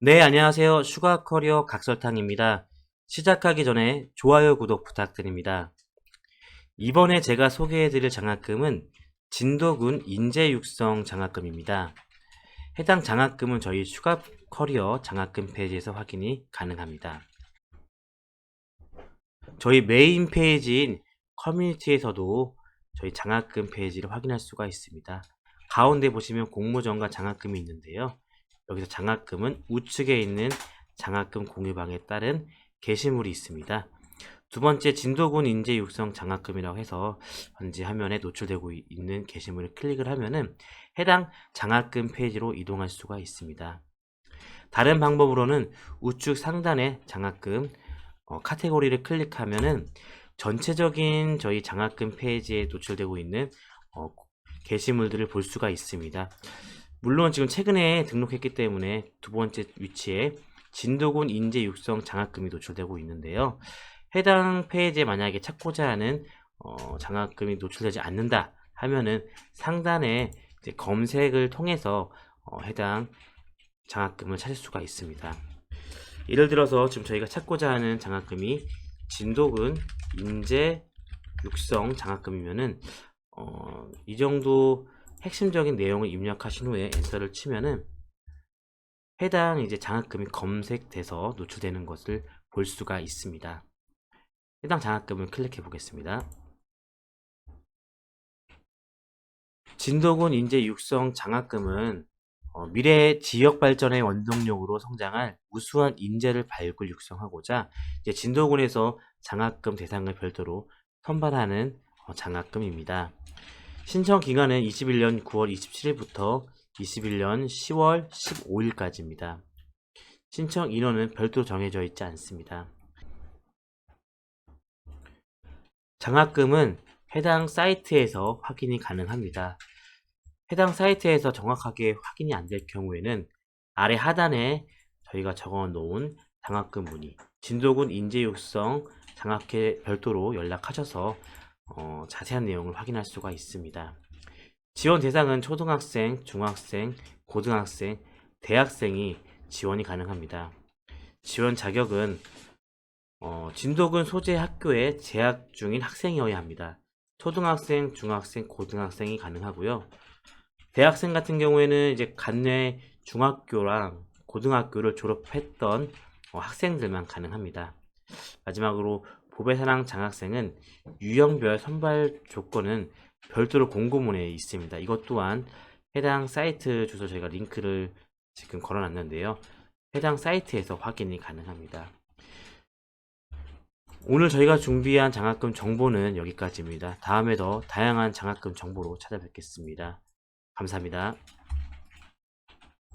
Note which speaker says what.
Speaker 1: 네, 안녕하세요. 슈가 커리어 각설탕입니다. 시작하기 전에 좋아요, 구독 부탁드립니다. 이번에 제가 소개해드릴 장학금은 진도군 인재육성 장학금입니다. 해당 장학금은 저희 슈가 커리어 장학금 페이지에서 확인이 가능합니다. 저희 메인 페이지인 커뮤니티에서도 저희 장학금 페이지를 확인할 수가 있습니다. 가운데 보시면 공모전과 장학금이 있는데요. 여기서 장학금은 우측에 있는 장학금 공유방에 따른 게시물이 있습니다. 두 번째 진도군 인재 육성 장학금이라고 해서 현재 화면에 노출되고 이- 있는 게시물을 클릭을 하면은 해당 장학금 페이지로 이동할 수가 있습니다. 다른 방법으로는 우측 상단에 장학금 어, 카테고리를 클릭하면은 전체적인 저희 장학금 페이지에 노출되고 있는 어, 게시물들을 볼 수가 있습니다. 물론 지금 최근에 등록했기 때문에 두 번째 위치에 진도군 인재 육성 장학금이 노출되고 있는데요. 해당 페이지에 만약에 찾고자 하는 어, 장학금이 노출되지 않는다 하면은 상단에 검색을 통해서 어, 해당 장학금을 찾을 수가 있습니다. 예를 들어서 지금 저희가 찾고자 하는 장학금이 진도군 인재 육성 장학금이면은 어, 이 정도 핵심적인 내용을 입력하신 후에 엔터를 치면은 해당 이제 장학금이 검색돼서 노출되는 것을 볼 수가 있습니다. 해당 장학금을 클릭해 보겠습니다. 진도군 인재 육성 장학금은 어, 미래 지역 발전의 원동력으로 성장할 우수한 인재를 발굴 육성하고자 진도군에서 장학금 대상을 별도로 선발하는 어, 장학금입니다. 신청 기간은 21년 9월 27일부터 21년 10월 15일까지입니다. 신청 인원은 별도로 정해져 있지 않습니다. 장학금은 해당 사이트에서 확인이 가능합니다. 해당 사이트에서 정확하게 확인이 안 될 경우에는 아래 하단에 저희가 적어 놓은 장학금 문의, 진도군 인재육성 장학회 별도로 연락하셔서 어, 자세한 내용을 확인할 수가 있습니다. 지원 대상은 초등학생, 중학생, 고등학생, 대학생이 지원이 가능합니다. 지원 자격은 어, 진도군 소재 학교에 재학 중인 학생이어야 합니다. 초등학생, 중학생, 고등학생이 가능하고요. 대학생 같은 경우에는 이제 간내 중학교랑 고등학교를 졸업했던 어, 학생들만 가능합니다. 마지막으로 보배사랑 장학생은 유형별 선발 조건은 별도로 공고문에 있습니다. 이것 또한 해당 사이트 주소 저희가 링크를 지금 걸어놨는데요. 해당 사이트에서 확인이 가능합니다. 오늘 저희가 준비한 장학금 정보는 여기까지입니다. 다음에 더 다양한 장학금 정보로 찾아뵙겠습니다. 감사합니다.